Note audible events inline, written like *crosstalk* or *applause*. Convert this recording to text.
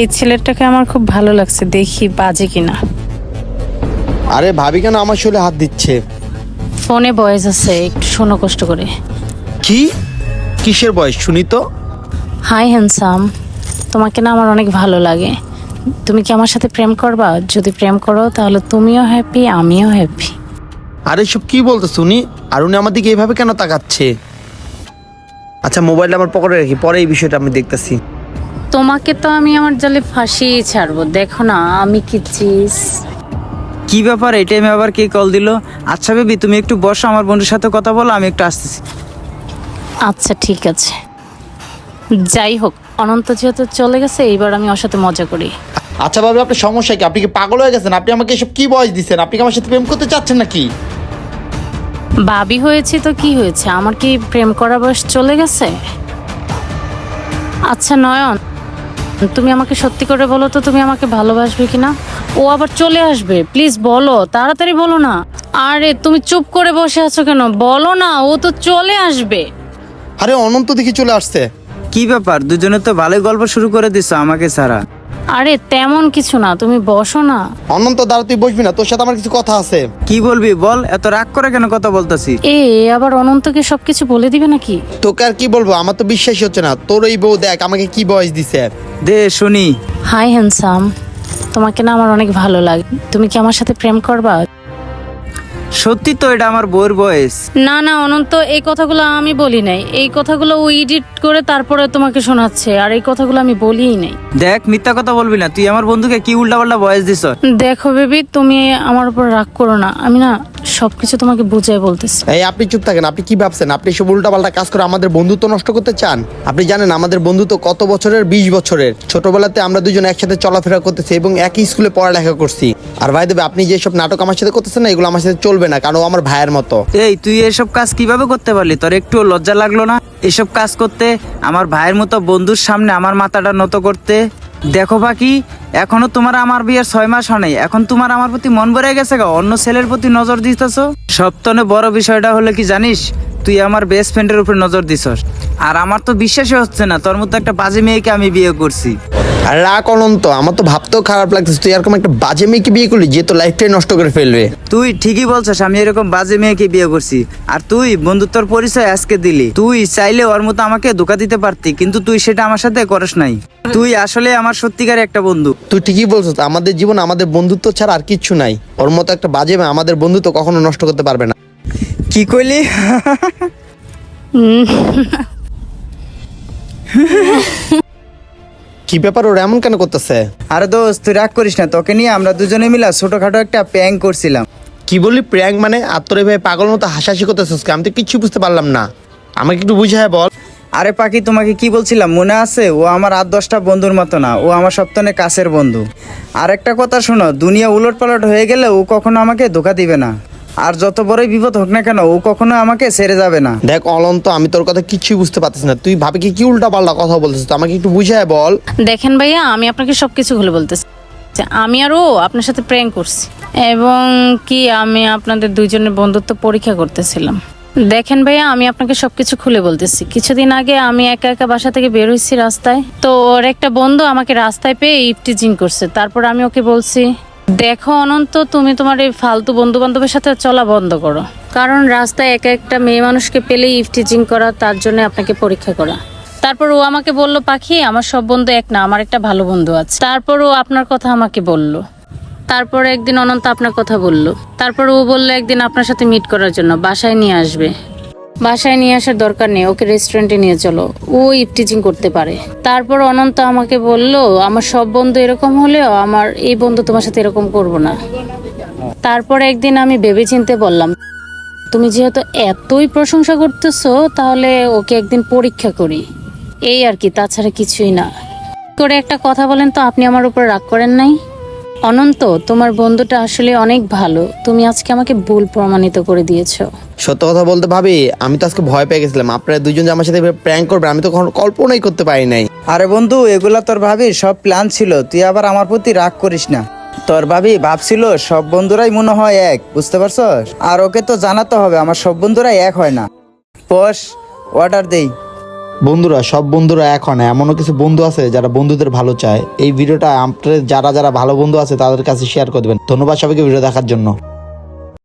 এই ছেলেটাকে আমার খুব ভালো লাগছে দেখি বাজে কিনা। আরে ভাবি কেন আমার শরীরে হাত দিচ্ছে? ফোনে বয়েস আছে একটু শোনো কষ্ট করে। কি? কিসের বয়স শুনি তো। Hi handsome. তোমাকে না আমার অনেক ভালো লাগে। তুমি কি আমার সাথে প্রেম করবা? যদি প্রেম করো তাহলে তুমিও হ্যাপি আমিও হ্যাপি আরে সব কি বলতো শুনি আর উনি আমার দিকে এইভাবে কেন তাকাচ্ছে? আচ্ছা মোবাইলটা আমার পকেটে রাখি পরে এই বিষয়টা আমি দেখতেছি। তোমাকে তো আমি আমার জালে ফাঁসিয়ে ছাড়বো। দেখো না আমি কি চিজ। কি ব্যাপার এই টাইমে আবার কে কল দিল? আচ্ছা বেবি তুমি একটু বসো আমার বন্ধুর সাথে কথা বলো আমি একটু আসতেছি। আচ্ছা ঠিক আছে। যাই হোক অনন্ত যেহেতু চলে গেছে এইবার আমি ওর সাথে মজা করি। আচ্ছা বাবু আপনার সমস্যা কি? আপনি কি পাগল হয়ে গেছেন? আপনি আমাকে এসব কি বয়স দিচ্ছেন? আপনি কি আমার সাথে প্রেম করতে চাচ্ছেন নাকি? ভাবি হয়েছি তো কি হয়েছে? আমার কি প্রেম করা বয়স চলে গেছে? আচ্ছা নয়ন তুমি আমাকে সত্যি করে বলো তো তুমি আমাকে ভালোবাসবে কিনা? ও আবার চলে আসবে। প্লিজ বলো তাড়াতাড়ি বলো না। আরে তুমি চুপ করে বসে আছো কেন? বলো না ও তো চলে আসবে। আরে অনন্ত দেখি চলে আসছে। কি ব্যাপার? দুজনে তো ভালোই গল্প শুরু করে দিছো আমাকে ছাড়া। আরে তেমন কিছু না তুমি বসো না। অনন্ত দাঁড়া তুই বসবি না তোর সাথে আমার কিছু কথা আছে। কি বলবি বল এত রাগ করে কেন কথা বলতাছি এ আবার অনন্তকে সবকিছু বলে দিবে নাকি? তোকে আর কি বলব আমার তো বিশ্বাস হচ্ছে না। তোর এই বউ দেখ আমাকে কি বয়স দিছে? দে শুনি। Hi handsome. তোমাকে না আমার অনেক ভালো লাগে। তুমি কি আমার সাথে প্রেম করবা? সত্যি তো এটা আমার বউর বয়স। না না অনন্ত এই কথাগুলো আমি বলি নাই। এই কথাগুলো ও এডিট করে তারপরে তোমাকে শোনাচ্ছে আর এই কথাগুলো আমি বলিই নাই। দেখ মিথ্যা কথা বলবি না। তুই আমার বন্ধুকে কি উল্টা পাল্টা বয়স দিছ দেখো বেবি তুমি আমার উপর রাগ করো না। আমি না সবকিছু তোমাকে বুঝাই বলতেছি। এই আপনি চুপ থাকেন আপনি কি ভাবছেন? আপনি সব উল্টাপাল্টা কাজ করে আমাদের বন্ধুত্ব নষ্ট করতে চান? আপনি জানেন আমাদের বন্ধুত্ব কত বছরের? বিশ বছরের। ছোটবেলাতে আমরা দুজন একসাথে চলাফেরা করতেছি এবং একই স্কুলে পড়ালেখা করছি। আর ভাই দেবে আপনি যেসব নাটক আমার সাথে করতেছেন না এগুলো আমার সাথে চলবে না কারণ ও আমার ভাইয়ের মতো। এই তুই এসব কাজ কীভাবে করতে পারলি? তোর একটু লজ্জা লাগল না? এসব কাজ করতে আমার ভাইয়ের মতো বন্ধুর সামনে আমার মাথাটা নত করতে? দেখো বাকি এখনও তোমার আমার বিয়ের ছয় মাস হয় নাই। এখন তোমার আমার প্রতি মন ভরে গেছে গা, অন্য ছেলের প্রতি নজর দিতেছ? সপ্তনে বড় বিষয়টা হলো কি জানিস, তুই আমার বেস্ট ফ্রেন্ডের উপর নজর দিছস। আর আমার তো বিশ্বাসই হচ্ছে না, তোর মতো একটা বাজে মেয়েকে আমি বিয়ে করছি। আর রাগ অনন্ত আমার তো ভাবতেও খারাপ লাগতেছে। তুই এরকম একটা বাজে মেয়েকে বিয়ে করলি যে তো লাইফটাই নষ্ট করে ফেলবে। তুই ঠিকই বলছিস আমি এরকম বাজে মেয়েকে বিয়ে করছি। আর তুই বন্ধুত্বর পরিচয় আজকে দিলি। তুই চাইলে ওর মতো আমাকে ধোকা দিতে পারতি কিন্তু তুই সেটা আমার সাথে করিস নাই। তুই আসলে আমার সত্যিকার একটা বন্ধু। তুই ঠিকই বলছিস আমাদের জীবন আমাদের বন্ধুত্ব ছাড়া আর কিচ্ছু নাই। ওর মতো একটা বাজে মেয়ে আমাদের বন্ধুত্ব কখনো নষ্ট করতে পারবে না। কি কইলি? *laughs* কি ব্যাপার ওর এমন কেন করতেছে? আরে দোস্ত তুই রাগ করিস না তোকে নিয়ে আমরা দুজনে মিলা ছোটখাটো একটা প্যাং করছিলাম। কি বলি প্র্যাঙ্ক মানে? আর তোর ভাই পাগল মতো হাসাহাসি করতেছিস আমি তো কিচ্ছু বুঝতে পারলাম না। আমাকে একটু বুঝায় বল। আরে পাখি তোমাকে কি বলছিলাম? মনে আছে? ও আমার আট দশটা বন্ধুর মতো না ও আমার সপ্তাহে কাছের বন্ধু। আর একটা কথা শোনো দুনিয়া উলট পালট হয়ে গেলে ও কখনো আমাকে ধোকা দিবে না। আর যত বড়ই বিপদ হোক না কেন ও কখনো আমাকে ছেড়ে যাবে না। দেখ অলন্ত আমি তোর কথা কিছুই বুঝতে পারতেছি না। তুই ভাবি কি কি উল্টা পাল্টা কথা বলতেছিস? তো আমাকে একটু বুঝায় বল। দেখেন ভাইয়া আমি আপনাকে সবকিছু খুলে বলতেছি। আমি আর ও আপনার সাথে প্রেম করছি। এবং কি আমি আপনাদের দুইজনের বন্ধুত্ব পরীক্ষা করতেছিলাম। দেখেন ভাইয়া আমি আপনাকে সবকিছু খুলে বলতেছি। কিছুদিন আগে আমি একা একা বাসা থেকে বের হয়েছি রাস্তায়। তো ওর একটা বন্ধু আমাকে রাস্তায় পেয়ে ইফটিজিং করছে। তারপর আমি ওকে বলছি দেখো অনন্ত, তুমি তোমার এই ফালতু বন্ধু বান্ধবের সাথে চলা বন্ধ করো। কারণ রাস্তায় একা একটা মেয়ে মানুষকে পেলেই ইফটিজিং করা, তার জন্য আপনাকে পরীক্ষা করা। তারপর ও আমাকে বলল, পাখি, আমার সব বন্ধু এক না, আমার একটা ভালো বন্ধু আছে। তারপর ও আপনার কথা আমাকে বলল। তারপর একদিন অনন্ত আপনার কথা বলল। তারপর ও বলল, একদিন আপনার সাথে মিট করার জন্য, বাসায় নিয়ে আসবে। বাসায় নিয়ে আসার দরকার নেই, ওকে রেস্টুরেন্টে নিয়ে চলো। ও ইফটিজিং করতে পারে। তারপর অনন্ত আমাকে বলল, আমার সব বন্ধু এরকম হলেও আমার এই বন্ধু তোমার সাথে এরকম করব না। তারপর একদিন আমি ভেবে চিনতে বললাম, তুমি যেহেতু এতই প্রশংসা করতেছো, তাহলে ওকে একদিন পরীক্ষা করি। এই আর কি, তাছাড়া কিছুই না। করে একটা কথা বলেন তো, আপনি আমার উপর রাগ করেন নাই? অনন্ত তোমার বন্ধুটা আসলে অনেক ভালো। তুমি আজকে আমাকে ভুল প্রমাণিত করে দিয়েছ। সত্য কথা বলতে ভাবি আমি তো আজকে ভয় পেয়ে গেছিলাম। আপনারা দুজন যে আমার সাথে প্র্যাঙ্ক করবে আমি তো কখনো কল্পনাই করতে পারি নাই। আরে বন্ধু এগুলা তোর ভাবি সব প্ল্যান ছিল। তুই আবার আমার প্রতি রাগ করিস না। তোর ভাবি ভাবছিল সব বন্ধুরাই মনে হয় এক বুঝতে পারছস? আর ওকে তো জানাতে হবে আমার সব বন্ধুরাই এক হয় না। বস অর্ডার দেই। বন্ধুরা, সব বন্ধুরা এখন এমনও কিছু বন্ধু আছে যারা বন্ধুদের ভালো চায়। এই ভিডিওটা আপনার যারা যারা ভালো বন্ধু আছে তাদের কাছে শেয়ার করে দেবেন। ধন্যবাদ সবাইকে ভিডিও দেখার জন্য।